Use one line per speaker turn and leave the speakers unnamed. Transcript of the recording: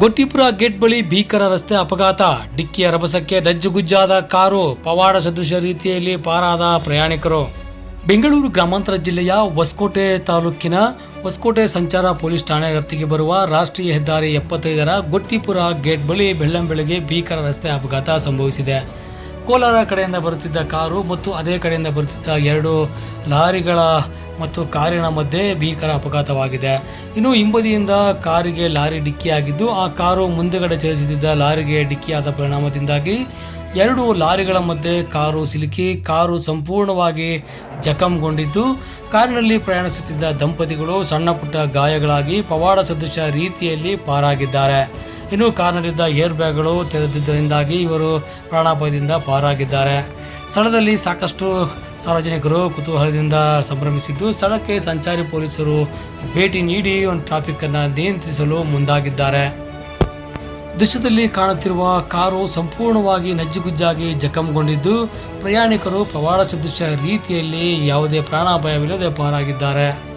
ಗೊಟ್ಟಿಪುರ gate ಬಳಿ ಭೀಕರ ರಸ್ತೆ ಅಪಘಾತ. ಡಿಕ್ಕಿಯ ರಭಸಕ್ಕೆ ನಜ್ಜುಗುಜ್ಜಾದ ಕಾರು ಪವಾಡ ಸದೃಶ ರೀತಿಯಲ್ಲಿ ಪಾರಾದ ಪ್ರಯಾಣಿಕರು. ಬೆಂಗಳೂರು ಗ್ರಾಮಾಂತರ ಜಿಲ್ಲೆಯ ಹೊಸಕೋಟೆ ತಾಲೂಕಿನ ಹೊಸಕೋಟೆ ಸಂಚಾರ ಪೊಲೀಸ್ ಠಾಣೆ ವ್ಯಾಪ್ತಿಗೆ ಬರುವ ರಾಷ್ಟ್ರೀಯ ಹೆದ್ದಾರಿ ಎಪ್ಪತ್ತೈದರ ಗೊಟ್ಟಿಪುರ ಗೇಟ್ ಬಳಿ ಬೆಳ್ಳಂಬೆಳಗ್ಗೆ ಭೀಕರ ರಸ್ತೆ ಅಪಘಾತ ಸಂಭವಿಸಿದೆ. ಕೋಲಾರ ಕಡೆಯಿಂದ ಬರುತ್ತಿದ್ದ ಕಾರು ಮತ್ತು ಅದೇ ಕಡೆಯಿಂದ ಬರುತ್ತಿದ್ದ ಎರಡು ಲಾರಿಗಳ ಮತ್ತು ಕಾರಿನ ಮಧ್ಯೆ ಭೀಕರ ಅಪಘಾತವಾಗಿದೆ. ಇನ್ನು ಹಿಂಬದಿಯಿಂದ ಕಾರಿಗೆ ಲಾರಿ ಡಿಕ್ಕಿಯಾಗಿದ್ದು, ಆ ಕಾರು ಮುಂದೆಗಡೆ ಚಲಿಸುತ್ತಿದ್ದ ಲಾರಿಗೆ ಡಿಕ್ಕಿಯಾದ ಪರಿಣಾಮದಿಂದಾಗಿ ಎರಡು ಲಾರಿಗಳ ಮಧ್ಯೆ ಕಾರು ಸಿಲುಕಿ, ಕಾರು ಸಂಪೂರ್ಣವಾಗಿ ಜಖಂಗೊಂಡಿದ್ದು, ಕಾರಿನಲ್ಲಿ ಪ್ರಯಾಣಿಸುತ್ತಿದ್ದ ದಂಪತಿಗಳು ಸಣ್ಣ ಪುಟ್ಟ ಗಾಯಗಳಾಗಿ ಪವಾಡ ಸದೃಶ ರೀತಿಯಲ್ಲಿ ಪಾರಾಗಿದ್ದಾರೆ. ಇನ್ನು ಕಾರ್ನಲ್ಲಿದ್ದ ಏರ್ ಬ್ಯಾಗ್ಗಳು ತೆರೆದಿದ್ದರಿಂದಾಗಿ ಇವರು ಪ್ರಾಣಾಪಾಯದಿಂದ ಪಾರಾಗಿದ್ದಾರೆ. ಸ್ಥಳದಲ್ಲಿ ಸಾಕಷ್ಟು ಸಾರ್ವಜನಿಕರು ಕುತೂಹಲದಿಂದ ಸಂಭ್ರಮಿಸಿದ್ದು, ಸ್ಥಳಕ್ಕೆ ಸಂಚಾರಿ ಪೊಲೀಸರು ಭೇಟಿ ನೀಡಿ ಒಂದು ಟ್ರಾಫಿಕ್ ಅನ್ನು ನಿಯಂತ್ರಿಸಲು ಮುಂದಾಗಿದ್ದಾರೆ. ದೃಶ್ಯದಲ್ಲಿ ಕಾಣುತ್ತಿರುವ ಕಾರು ಸಂಪೂರ್ಣವಾಗಿ ನಜ್ಜುಗುಜ್ಜಾಗಿ ಜಖಂಗೊಂಡಿದ್ದು, ಪ್ರಯಾಣಿಕರು ಪ್ರವಾಡ ಸದೃಶ ರೀತಿಯಲ್ಲಿ ಯಾವುದೇ ಪ್ರಾಣಾಪಾಯವಿಲ್ಲದೆ ಪಾರಾಗಿದ್ದಾರೆ.